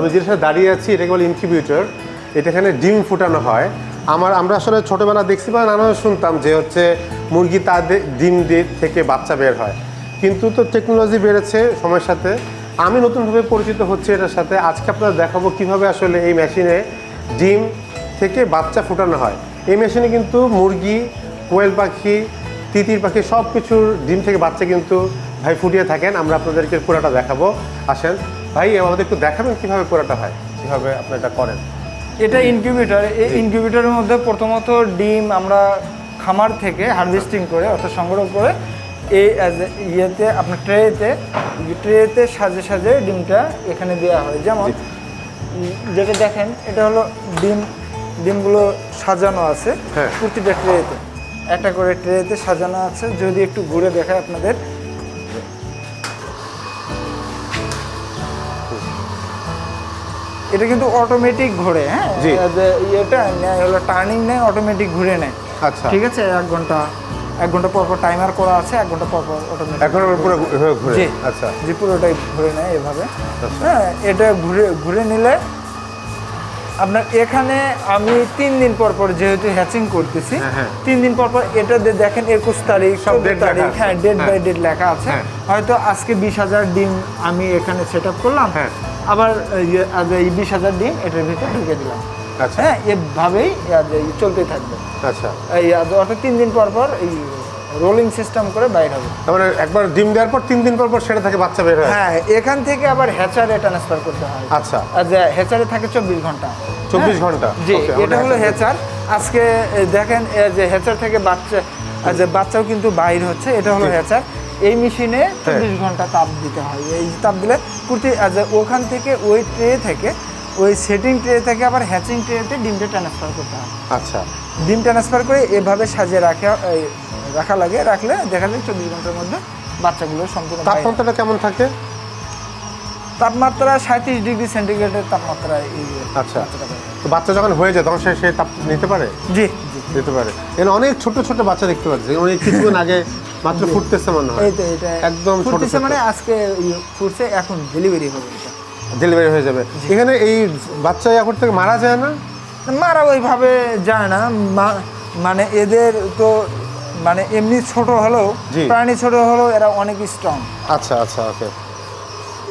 আমি যেটার সাথে দাঁড়িয়ে আছি, এটাকে বলে ইনকিউবেটর এটা এখানে ডিম ফুটানো হয়। আমার, আমরা আসলে ছোটোবেলা দেখছি বা নানা শুনতাম যে হচ্ছে মুরগি তাদের ডিম দিয়ে থেকে বাচ্চা বের হয়। কিন্তু তো টেকনোলজি বেড়েছে সময়ের সাথে। আমি নতুনভাবে পরিচিত হচ্ছে এটার সাথে। আজকে আপনারা দেখাবো কীভাবে আসলে এই মেশিনে ডিম থেকে বাচ্চা ফুটানো হয়। এই মেশিনে কিন্তু মুরগি, কোয়েল পাখি, তিতির পাখি সব কিছুর ডিম থেকে বাচ্চা কিন্তু ভাই ফুটিয়ে থাকেন। আমরা আপনাদেরকে পুরাটা দেখাবো। আসেন। ভাই আমাদের একটু দেখাবেন কীভাবে পুরাটা হয় কীভাবে আপনি এটা করেন? এটা ইনকিউবেটর এই ইনকিউবেটরের মধ্যে প্রথমত ডিম আমরা খামার থেকে হারভেস্টিং করে অর্থাৎ সংগ্রহ করে এই ইয়েতে আপনার ট্রেতে ট্রেতে সাজে সাজে ডিমটা এখানে দেওয়া হয়। যেমন যেটা দেখেন এটা হলো ডিম ডিমগুলো সাজানো আছে হ্যাঁ। প্রতিটা ট্রেতে একটা করে ট্রেতে সাজানো আছে। যদি একটু ঘুরে দেখায় আপনাদের এটা কিন্তু অটোমেটিক ঘোরে হ্যাঁ? জি। যে নেয় হলো টার্নিং নেয় অটোমেটিক ঘুরে নেয়। আচ্ছা। ঠিক আছে? এক ঘণ্টা এক ঘণ্টা পর পর টাইমার করা আছে এক ঘণ্টা পর পর অটোমেটিক এখন পুরো ঘুরে। আচ্ছা। জি পুরোটাই ঘুরে নেয় এভাবে। হ্যাঁ এটা ঘুরে ঘুরে নিলে আপনার এখানে আমি তিন দিন পর পর যেহেতু হ্যাচিং করতেছি হ্যাঁ, হ্যাঁ। তিন দিন পর পর এটা দেখেন একুশ তারিখ সব চোদ্দ তারিখ হ্যাঁ ডেট বাই। ডেট লেখা আছে। হ্যাঁ। হয়তো আজকে বিশ হাজার ডিম আমি এখানে সেট আপ করলাম। হ্যাঁ। আবার এই বিশ হাজার ডিম এটার ভিতরে ঢুকে দিলাম। আচ্ছা। হ্যাঁ এভাবেই চলতে থাকবে। আচ্ছা। এই অর্থাৎ তিন দিন পর পর এই রোলিং সিস্টেম করে বাইর হবে। তার মানে একবার ডিম দেওয়ার পর তিন দিন পর পর সেটা থেকে বাচ্চা বের হয়। হ্যাঁ এখান থেকে আবার হ্যাচারে ট্রান্সফার করতে হয়। আচ্ছা। আর যে হ্যাচারে থাকে চব্বিশ ঘণ্টা। 24 হ্যাঁ? ঘণ্টা? জি এটা হলো হ্যাচার আজকে দেখেন যে হ্যাচার থেকে বাচ্চা যে বাচ্চাও কিন্তু বাইর হচ্ছে এটা হলো। হ্যাচার এই মেশিনে চব্বিশ ঘণ্টা তাপ দিতে হয়। এই তাপ দিলে যে ওখান থেকে ওই ট্রে থেকে ওই সেটিং ট্রে থেকে আবার হ্যাচিং ট্রেতে ডিমটা ট্রান্সফার করতে হয়। আচ্ছা। ডিম ট্রান্সফার করে এভাবে সাজিয়ে রাখা রাখা লাগে রাখলে দেখা যায় চব্বিশ ঘণ্টার মধ্যে বাচ্চাগুলো সম্পূর্ণ। তাপমাত্রাটা কেমন থাকে? তাপমাত্রা সাঁত্রিশ ডিগ্রি সেন্টিগ্রেডের তাপমাত্রা এই আচ্ছা। তো বাচ্চা যখন হয়ে যায় তখন সে সে তাপ নিতে পারে? জি। নিতে পারে। এখানে অনেক ছোট ছোট বাচ্চা দেখতে পাচ্ছি। অনেক কিছুদিন আগে মাত্র ফুটতেছে মনে হয়। এই তো এটা একদম ফুটতেছে মানে আজকে ফুটছে এখন ডেলিভারি হবে এটা ডেলিভারি হয়ে যাবে। এখানে এই বাচ্চা এখন থেকে মারা যায় না? মারা ওইভাবে যায় না। মানে এদের তো মানে এমনি ছোট হলেও প্রাণী ছোট হলেও এরা অনেক স্ট্রং আচ্ছা আচ্ছা ওকে।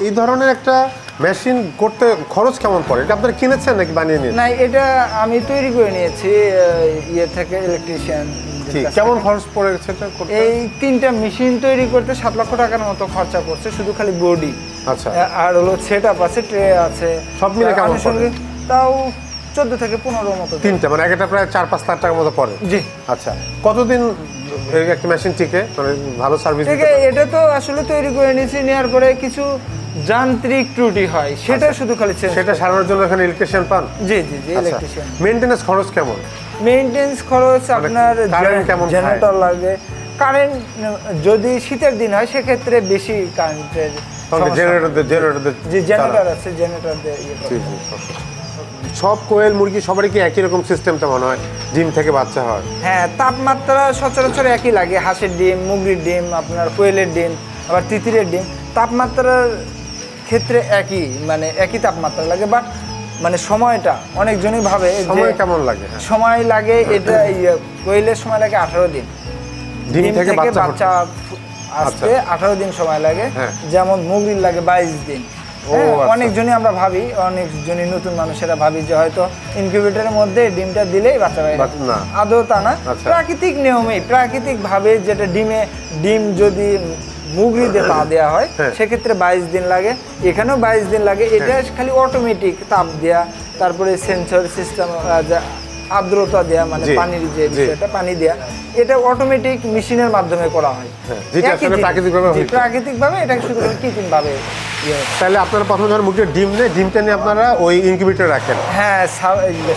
এই ধরনের একটা মেশিন করতে খরচ কেমন পড়ে? এটা আপনারা কিনেছেন নাকি বানিয়ে নিয়ে না এটা আমি তৈরি করে নিয়েছি ইয়ে থেকে ইলেকট্রিশিয়ান ঠিক। কেমন খরচ পড়ে গেছে এই তিনটা মেশিন তৈরি করতে সাত লক্ষ টাকার মতো খরচা করছে শুধু খালি বডি আচ্ছা। আর হলো সেট আপ আছে ট্রে আছে। সব মিলে কেমন তাও চোদ্দ থেকে পনেরো মতো তিনটা মানে একটা প্রায় চার পাঁচ লাখ টাকার মতো পড়ে। জি। আচ্ছা কতদিন একটা মেশিন টিকে? মানে ভালো সার্ভিস এটা তো আসলে তৈরি করে নিয়েছি নেওয়ার পরে কিছু যান্ত্রিক ত্রুটি হয় সেটা শুধু খালি চেঞ্জ সেটা সারানোর জন্য এখানে ইলেকট্রিশিয়ান পান? জি জি জি আচ্ছা। ইলেকট্রিশিয়ান মেনটেন্যান্স খরচ কেমন? মেইনটেন্স খরচ আপনার current কেমন? জেনারেটর লাগে কারেন্ট যদি শীতের দিন হয় সেক্ষেত্রে বেশি কারেন্টের জেনারেটর জেনারেটর যে জেনারেটর আছে জেনারেটর দিয়ে ইয়ে সব কোয়েল মুরগি সবারই কি একই রকম সিস্টেমটা মনে হয়? ডিম থেকে বাচ্চা হয়? হ্যাঁ তাপমাত্রা সচরাচর একই লাগে। হাঁসের ডিম মুগরির ডিম আপনার কোয়েলের ডিম আবার তিতিরের ডিম। তাপমাত্রার ক্ষেত্রে একই মানে একই তাপমাত্রা লাগে বাট মানে সময়টা অনেকজনই ভাবে সময় কেমন লাগে হ্যাঁ। সময় লাগে এটা কোয়েলের সময় লাগে আঠারো দিন ডিম থেকে বাচ্চা বাচ্চা আসতে আঠারো দিন সময় লাগে হ্যাঁ। যেমন মুগরির লাগে বাইশ দিন ও, হ্যাঁ, আচ্ছা। অনেকজনই আমরা ভাবি অনেকজনই নতুন মানুষেরা ভাবি যে হয়তো ইনকিউবেটরের মধ্যে ডিমটা দিলেই বাচ্চা বাইরে। আদৌ তা না আচ্ছা। প্রাকৃতিক নিয়মেই প্রাকৃতিক ভাবে যেটা ডিমে ডিম যদি মুগরি দিয়ে পা দেওয়া হয় হ্যাঁ। সেক্ষেত্রে বাইশ দিন লাগে এখানেও বাইশ দিন লাগে এটা খালি অটোমেটিক তাপ দেওয়া তারপরে সেন্সর সিস্টেম আর্দ্রতা দেয়া মানে পানির যে বিষয়টা পানি দেয়া এটা অটোমেটিক মেশিনের মাধ্যমে করা হয় হ্যাঁ। প্রাকৃতিকভাবে প্রাকৃতিকভাবে এটা শুধু কৃত্রিম ভাবে হয়। তাহলে আপনারা প্রথম যখন মুরগির ডিম নেই ডিমটা নিয়ে আপনারা ওই ইনকিউবেটর রাখেন। হ্যাঁ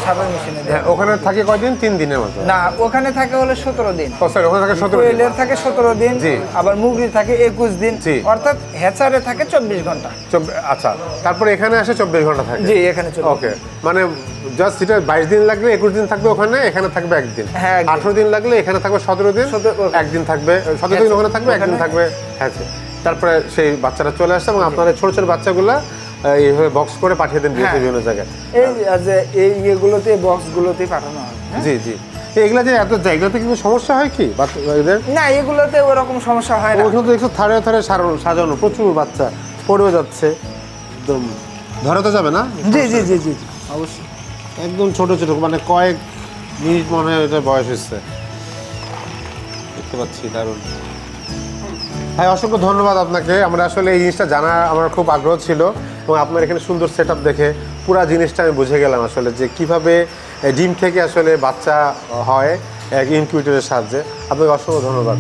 সাবের মেশিনে হ্যাঁ ওখানে থাকে কয়দিন? তিন দিনের মতো। না ওখানে থাকে হলো সতেরো দিন। সরি ওখানে থাকে সতেরো দিন। কোয়েলের থাকে সতেরো দিন। আবার মুগরি থাকে একুশ দিন। অর্থাৎ হ্যাচারে থাকে চব্বিশ ঘণ্টা। আচ্ছা তারপরে এখানে আসে চব্বিশ ঘণ্টা থাকে। জি এখানে ওকে মানে জাস্ট এটা বাইশ দিন লাগলে একুশ দিন থাকবে ওখানে এখানে থাকবে একদিন। হ্যাঁ। আঠারো দিন লাগলে এখানে থাকবে সতেরো দিন একদিন থাকবে। সতেরো দিন হ্যাঁ, ওখানে থাকবে একদিন থাকবে হ্যাঁ। তারপরে সেই বাচ্চারা চলে আসছে এবং আপনার ছোট ছোট বাচ্চাগুলা এইভাবে বক্স করে পাঠিয়ে দেন বিদেশে হ্যাঁ। বিভিন্ন জায়গায়। এই যে এই ইয়েগুলোতে বক্সগুলোতেই পাঠানো হয় হ্যাঁ? জি জি। এগুলা যে এত জায়গাতে কিন্তু সমস্যা হয় কি বাচ্চাদের না এগুলোতে ওরকম সমস্যা হয় না। ওখানে তো একটু থারে থারে সাজানো প্রচুর বাচ্চা পড়েও যাচ্ছে। একদম ধরা তো যাবে না? জি জি জি জি। জি, অবশ্যই। একদম ছোট ছোট মানে কয়েক মিনিট মনে হয় এটা বয়স হচ্ছে দেখতে পাচ্ছি দারুণ। ভাই অসংখ্য ধন্যবাদ আপনাকে। আমরা আসলে এই জিনিসটা জানার আমার খুব আগ্রহ ছিল এবং আপনার এখানে সুন্দর সেট দেখে পুরা জিনিসটা আমি বুঝে গেলাম আসলে যে কীভাবে ডিম থেকে আসলে বাচ্চা হয় এক ইনকিউটারের সাহায্যে। আপনাকে অসংখ্য ধন্যবাদ।